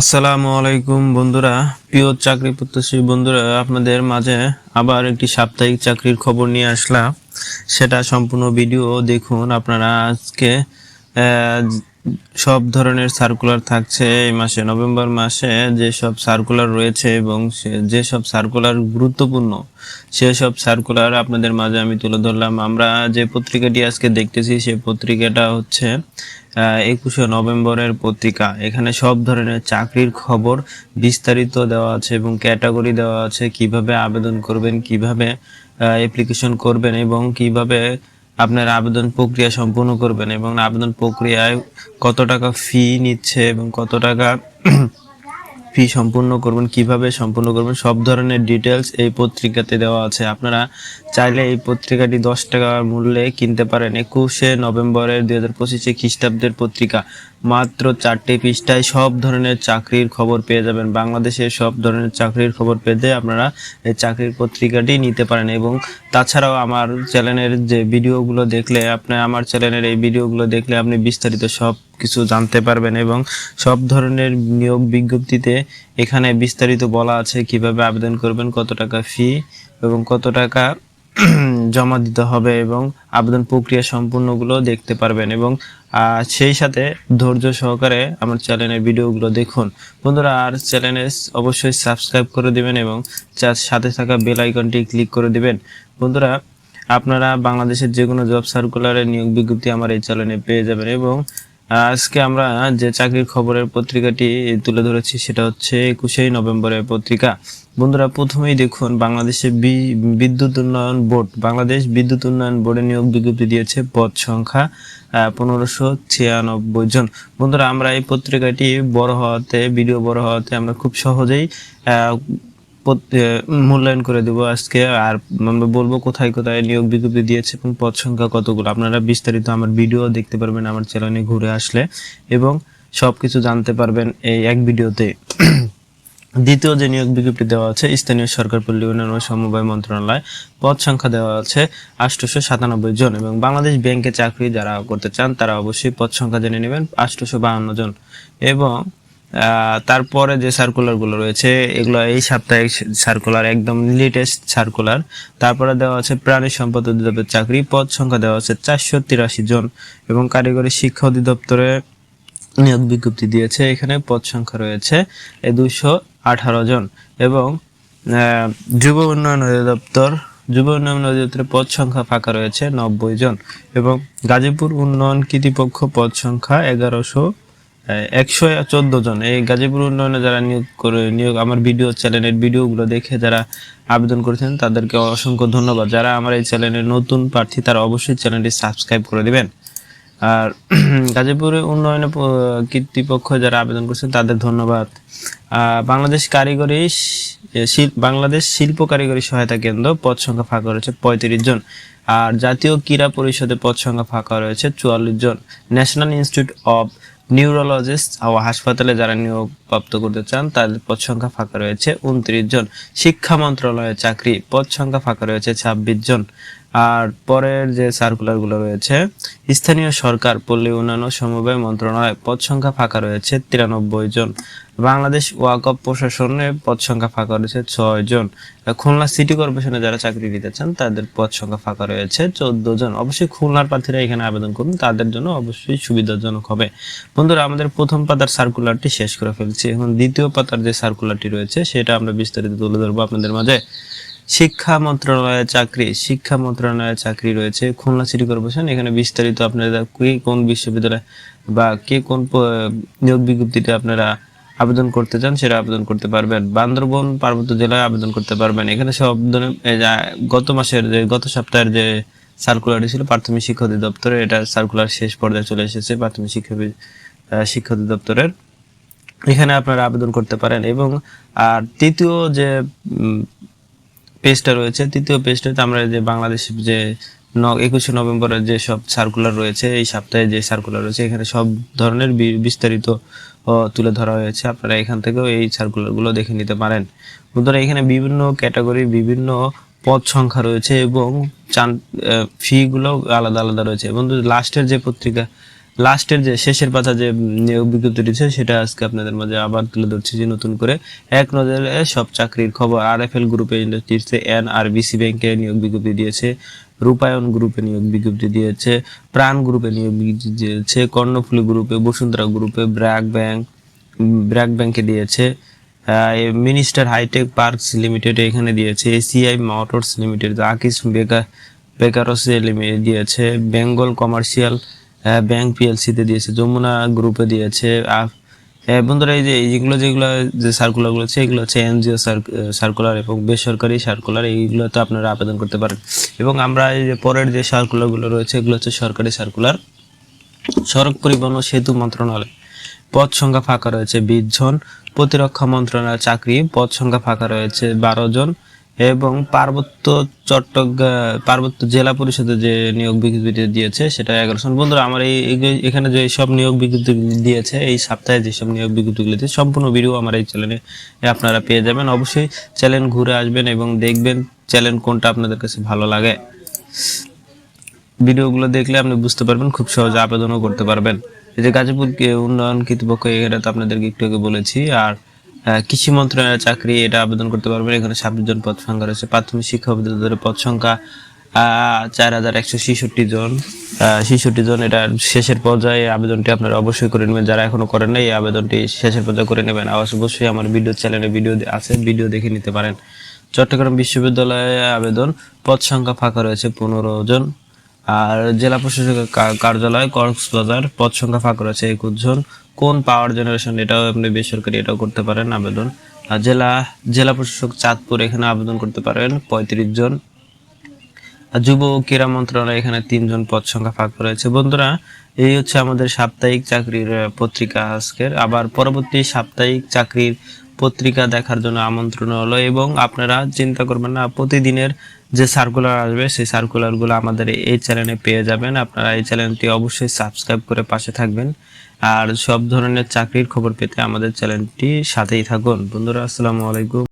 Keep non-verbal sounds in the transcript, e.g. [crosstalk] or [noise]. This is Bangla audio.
আসসালামু আলাইকুম বন্ধুরা। প্রিয় চাকরি প্রত্যাশী বন্ধুরা, আপনাদের মাঝে আবার একটি সাপ্তাহিক চাকরির খবর নিয়ে আসলাম। সেটা সম্পূর্ণ ভিডিও দেখুন, আপনারা আজকে সব ধরনের সার্কুলার থাকছে এই মাসে, নভেম্বর মাসে যে সব সার্কুলার রয়েছে এবং সে- যে সব সার্কুলার গুরুত্বপূর্ণ, সেসব সার্কুলার আপনাদের মাঝে আমি তুলে ধরলাম। আমরা যে পত্রিকাটি আজকে দেখতেছি সেই পত্রিকাটা হচ্ছে একুশে নভেম্বরের পত্রিকা। এখানে সব ধরনের চাকরির খবর বিস্তারিত দেওয়া আছে এবং ক্যাটাগরি দেওয়া আছে, কীভাবে আবেদন করবেন, কীভাবে অ্যাপ্লিকেশন করবেন এবং কীভাবে আপনার আবেদন প্রক্রিয়া সম্পূর্ণ করবেন এবং আবেদন প্রক্রিয়ায় কত টাকা ফি নিচ্ছে এবং কত টাকা ফি সম্পূর্ণ করবেন, কীভাবে সম্পূর্ণ করবেন, সব ধরনের ডিটেলস এই পত্রিকাতে দেওয়া আছে। আপনারা চাইলে এই পত্রিকাটি দশ টাকা মূল্যে কিনতে পারেন। একুশে নভেম্বরের দুই হাজার পঁচিশে খ্রিস্টাব্দের পত্রিকা। মাত্র চারটি পৃষ্ঠায় সব ধরনের চাকরির খবর পেয়ে যাবেন। বাংলাদেশের সব ধরনের চাকরির খবর পেতে আপনারা এই চাকরির পত্রিকাটি নিতে পারেন এবং তাছাড়াও আমার চ্যানেলের যে ভিডিওগুলো দেখলে আপনি, আমার চ্যানেলের এই ভিডিওগুলো দেখলে আপনি বিস্তারিত সব কিছু জানতে পারবেন এবং সব ধরনের নিয়োগ বিজ্ঞপ্তিতে এখানে বিস্তারিত বলা আছে কীভাবে আবেদন করবেন, কত টাকা ফি এবং কত টাকা [clears throat] জমা দিতে হবে এবং আবেদন প্রক্রিয়া সম্পূর্ণগুলো দেখতে পারবেন এবং সেই সাথে ধৈর্য সহকারে আমার চ্যানেলের ভিডিওগুলো দেখুন। বন্ধুরা, আর চ্যানেলে অবশ্যই সাবস্ক্রাইব করে দিবেন এবং সাথে থাকা বেল আইকনটি ক্লিক করে দিবেন। বন্ধুরা, আপনারা বাংলাদেশের যে কোনো জব সার্কুলারের নিয়োগ বিজ্ঞপ্তি আমার এই চ্যানেলে পেয়ে যাবেন এবং আজকে আমরা যে চাকরির খবরের পত্রিকাটি তুলে ধরেছি, সেটা হচ্ছে একুশেই নভেম্বরের পত্রিকা। বন্ধুরা, প্রথমেই দেখুন, বাংলাদেশে বিদ্যুৎ উন্নয়ন বোর্ড, বাংলাদেশ বিদ্যুৎ উন্নয়ন বোর্ডে নিয়োগ বিজ্ঞপ্তি দিয়েছে পদ সংখ্যা পনেরোশো ছিয়ানব্বই জন। বন্ধুরা, আমরা এই পত্রিকাটি বড় হওয়াতে, ভিডিও বড় হওয়াতে আমরা খুব সহজেই মূল্যায়ন করে দেবো আজকে। আর আমরা বলব কোথায় কোথায় নিয়োগ বিজ্ঞপ্তি দিয়েছে এবং পদ সংখ্যা কতগুলো। আপনারা বিস্তারিত আমার ভিডিও দেখতে পারবেন আমার চ্যানেলে ঘুরে আসলে। এবং সবকিছু জানতে পারবেন এই এক ভিডিওতে। দ্বিতীয় যে নিয়োগ বিজ্ঞপ্তি দেওয়া আছে, স্থানীয় সরকার পল্লী উন্নয়ন ও সমবায় মন্ত্রণালয়, পদ সংখ্যা দেওয়া আছে আটশোশো সাতানব্বই জন। এবং বাংলাদেশ ব্যাংকে চাকরি যারা করতে চান, তারা অবশ্যই পদ সংখ্যা জেনে নেবেন, আটশোশো বাহান্ন জন। এবং তারপরে যে সার্কুলারগুলো রয়েছে, এগুলো এই সাপ্তাহিক সার্কুলার একদম লেটেস্ট সার্কুলার তারপরে দেওয়া আছে প্রাণী সম্পদ অধিদপ্তর চাকরি, পদ সংখ্যা দেওয়া আছে চারশো তিরাশি জন এবং কারিগরি শিক্ষা অধিদপ্তরে নিয়োগ বিজ্ঞপ্তি দিয়েছে, এখানে পদ সংখ্যা রয়েছে দুইশো আঠারো জন এবং যুব উন্নয়ন অধিদপ্তর, যুব উন্নয়ন অধিদপ্তরের পদ সংখ্যা ফাঁকা রয়েছে নব্বই জন এবং গাজীপুর উন্নয়ন কর্তৃপক্ষ পদ সংখ্যা এগারোশো একশো চোদ্দ জন। এই গাজীপুর উন্নয়নে যারা নিয়োগ করে নিয়োগ আমার ভিডিও, চ্যানেলের ভিডিওগুলো দেখে যারা আবেদন করেছেন, তাদেরকে অসংখ্য ধন্যবাদ। যারা আমার এই চ্যানেলের নতুন প্রার্থী, তারা অবশ্যই চ্যানেলটি সাবস্ক্রাইব করে দিবেন। আর [clears throat] গাজীপুরে উন্নয়নে কর্তৃপক্ষ যারা আবেদন করছেন, তাদের ধন্যবাদ। বাংলাদেশ কারিগরি শি- শিল- বাংলাদেশ শিল্প কারিগরি সহায়তা কেন্দ্র পদ সংখ্যা ফাঁকা রয়েছে পঁয়ত্রিশ জন। আর জাতীয় ক্রীড়া পরিষদে পদ সংখ্যা ফাঁকা রয়েছে চুয়াল্লিশ জন। ন্যাশনাল ইনস্টিটিউট অফ নিউরোলজিস্ট ও হাসপাতালে যারা নিয়োগ প্রাপ্ত করতে চান, তাদের পদ সংখ্যা ফাঁকা রয়েছে উনত্রিশ জন। শিক্ষা মন্ত্রণালয়ের চাকরি পদ সংখ্যা ফাঁকা রয়েছে ছাব্বিশ জন। আর পরের যে সার্কুলারগুলো রয়েছে, স্থানীয় সরকার, পল্লী উন্নয়ন সমবায় মন্ত্রণালয়, পদ সংখ্যা ফাঁকা রয়েছে তিরানব্বই জন। বাংলাদেশ ওয়াকফ প্রশাসনে পদ সংখ্যা ফাঁকা রয়েছে ছয় জন। খুলনা সিটি কর্পোরেশনে যারা চাকরি নিতে চান, তাদের পদ সংখ্যা ফাঁকা রয়েছে চোদ্দ জন। অবশ্যই খুলনার প্রার্থীরা এখানে আবেদন করুন, তাদের জন্য অবশ্যই সুবিধাজনক হবে। বন্ধুরা, আমাদের প্রথম পাতার সার্কুলারটি শেষ করে ফেলছি। এখন দ্বিতীয় পাতার যে সার্কুলারটি রয়েছে, সেটা আমরা বিস্তারিত তুলে ধরবো আপনাদের মাঝে। শিক্ষা মন্ত্রণালয়ের চাকরি, শিক্ষা মন্ত্রণালয়ের চাকরি রয়েছে খুলনা সিটি কর্পোরেশন এখানে বিস্তারিত আপনারা কে, কোন বিশ্ববিদ্যালয় বা কে কোন নিয়োগ বিজ্ঞপ্তিতে আপনারা আবেদন করতে চান, সেটা আবেদন করতে পারবেন। বান্দরবন, পার্বত্য জেলায় আবেদন করতে পারবেন। এখানে সব গত মাসের যে, গত সপ্তাহের যে সার্কুলারটি ছিল, প্রাথমিক শিক্ষা অধিদপ্তরে, এটা সার্কুলার শেষ পর্যায়ে চলে এসেছে প্রাথমিক শিক্ষা শিক্ষা অধিদপ্তরের। এখানে আপনারা আবেদন করতে পারেন এবং, আর তৃতীয় যে পেজটা রয়েছে, তৃতীয় পেজটাতে আমরা যে, বাংলাদেশ যে, ন- একুশে নভেম্বরের যে সব সার্কুলার রয়েছে, এই সপ্তাহে যে সার্কুলার রয়েছে, এখানে সব ধরনের বিস্তারিত তুলে ধরা হয়েছে। আপনারা এখান থেকেও এই সার্কুলারগুলো দেখে নিতে পারেন। বন্ধুরা, এখানে বিভিন্ন ক্যাটাগরি বিভিন্ন পদ সংখ্যা রয়েছে এবং চান ফি গুলো আলাদা আলাদা রয়েছে। বন্ধু লাস্টের যে পত্রিকা লাস্টের যে শেষের পাতা যে নিয়োগ বিজ্ঞপ্তি দিচ্ছে সেটা আজকে আপনাদের মাঝে আবার তুলে ধরছি যে নতুন করে এক নজরে সব চাকরির খবর আর এফ এল গ্রুপে ইন্ডাস্ট্রিজে এন আর বিসি ব্যাংকে নিয়োগ বিজ্ঞপ্তি দিয়েছে। রূপায়ণ গ্রুপে নিয়োগ বিজ্ঞপ্তি দিয়েছে, প্রাণ গ্রুপে নিয়োগ বিজ্ঞপ্তি দিয়েছে, কর্ণফুলী গ্রুপে, বসুন্ধরা গ্রুপে, ব্র্যাক ব্যাংক ব্র্যাক ব্যাংকে দিয়েছে মিনিস্টার হাইটেক পার্কস লিমিটেড এখানে দিয়েছে, এসিআই মোটরস লিমিটেড, আকিস বেকার বেকারস লিমিটেড দিয়েছে, বেঙ্গল কমার্শিয়াল ব্যাংক পিএলসিতে দিয়েছে, যমুনা গ্রুপে দিয়েছে বন্ধুরা, এই যে এইগুলো যেগুলো যে সার্কুলারগুলো আছে, এগুলো হচ্ছে এনজিও সার্কুলার এবং বেসরকারি সার্কুলার এইগুলোতে আপনারা আবেদন করতে পারেন। এবং আমরা এই যে পরের যে সার্কুলারগুলো রয়েছে, এগুলো হচ্ছে সরকারি সার্কুলার সড়ক পরিবহন ও সেতু মন্ত্রণালয়। পদ সংখ্যা ফাঁকা রয়েছে বিশ জন। প্রতিরক্ষা মন্ত্রণালয় চাকরি পদ সংখ্যা ফাঁকা রয়েছে বারো জন। এবং পার্বত্য চট্টগ্রাম পার্বত্য জেলা পরিষদে যে নিয়োগ বিজ্ঞপ্তি দিয়েছে, সেটা এগারো জন। বন্ধুরা, আমার এই এখানে যে সব নিয়োগ বিজ্ঞপ্তি দিয়েছে, এই সপ্তাহে যেসব নিয়োগ বিজ্ঞপ্তিগুলো দিয়েছে, সম্পূর্ণ ভিডিও আমার এই চ্যানেলে আপনারা পেয়ে যাবেন। অবশ্যই চ্যানেল ঘুরে আসবেন এবং দেখবেন চ্যানেল কোনটা আপনাদের কাছে ভালো লাগে। ভিডিওগুলো দেখলে আপনি বুঝতে পারবেন, খুব সহজে আবেদনও করতে পারবেন। এই যে গাজীপুর উন্নয়ন কর্তৃপক্ষ এটা তো আপনাদেরকে একটু আগে বলেছি। আর কৃষি মন্ত্রণালয়ের চাকরি এটা আবেদন করতে পারবেন। এখানে ছাব্বিশ জন পদ সংখ্যা রয়েছে। প্রাথমিক শিক্ষা অধিদপ্তরের পদ সংখ্যা চার হাজার একশো ছেষট্টি জন। ছেষট্টি জন এটা শেষের পর্যায়ে আবেদনটি আপনারা অবশ্যই করে নেবেন। যারা এখনও করেন নাই, এই আবেদনটি শেষের পর্যায়ে করে নেবেন। অবশ্যই আমার ভিডিও চ্যানেলে ভিডিও আছে, ভিডিও দেখে নিতে পারেন। চট্টগ্রাম বিশ্ববিদ্যালয়ে আবেদন, পদ সংখ্যা ফাঁকা রয়েছে পনেরো জন। আর জেলা প্রশাসকের কার্যালয় কক্সবাজার পদ সংখ্যা ফাঁকা রয়েছে একুশ জন কোন পাওয়ার জেনারেশন এটাও আপনি বেসরকারি এটাও করতে পারেন, আবেদন। আর জেলা জেলা প্রশাসক চাঁদপুর এখানে আবেদন করতে পারেন, পঁয়ত্রিশ জন। যুব ক্রীড়া মন্ত্রণালয় এখানে তিনজন পদ সংখ্যা ফাঁক রয়েছে। বন্ধুরা, এই হচ্ছে আমাদের সাপ্তাহিক চাকরির পত্রিকা আজকের। আবার পরবর্তী সাপ্তাহিক চাকরির পত্রিকা দেখার জন্য আমন্ত্রণ হলো এবং আপনারা চিন্তা করবেন না, প্রতিদিনের যে সার্কুলার আসবে, সেই সার্কুলারগুলো আমাদের এই চ্যানেলে পেয়ে যাবেন। আপনারা এই চ্যানেলটি অবশ্যই সাবস্ক্রাইব করে পাশে থাকবেন। আর সব ধরনের চাকরির খবর পেতে আমাদের চ্যানেলটি সাথেই থাকুন। বন্ধুরা, আসসালামু আলাইকুম।